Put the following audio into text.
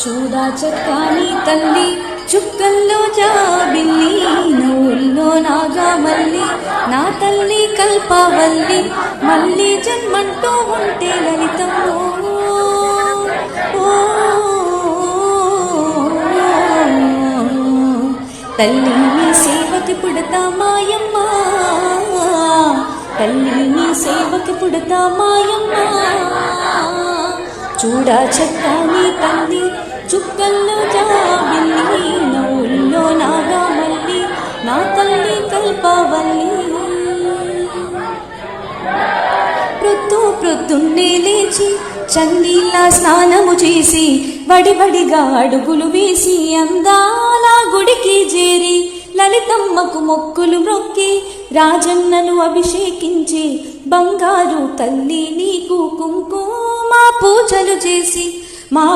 చూడా చక్కని తల్లి చుక్కల్లో జాబిల్లి నవ్వుల్లో నాగా మల్లి నా తల్లి కల్పవల్లి మళ్ళీ జన్మంటూ ఉంటే లలితమ్మో తల్లి నీ సేవకి పుడతా మాయమ్మ తల్లి నీ సేవకి పుడతా మాయమ్మ. చూడా చక్కని తల్లి నా కల్పవల్లి ప్రొద్దు ప్రొద్దున్నే లేచి చన్నీళ్ళ స్నానము చేసి వడివడిగా అడుగులు వేసి అందాల గుడికి చేరి లలితమ్మకు మొక్కులు మొక్కి రాజన్నను అభిషేకించి బంగారు తల్లి నీకు కుంకుమ పూజలు చేసి మా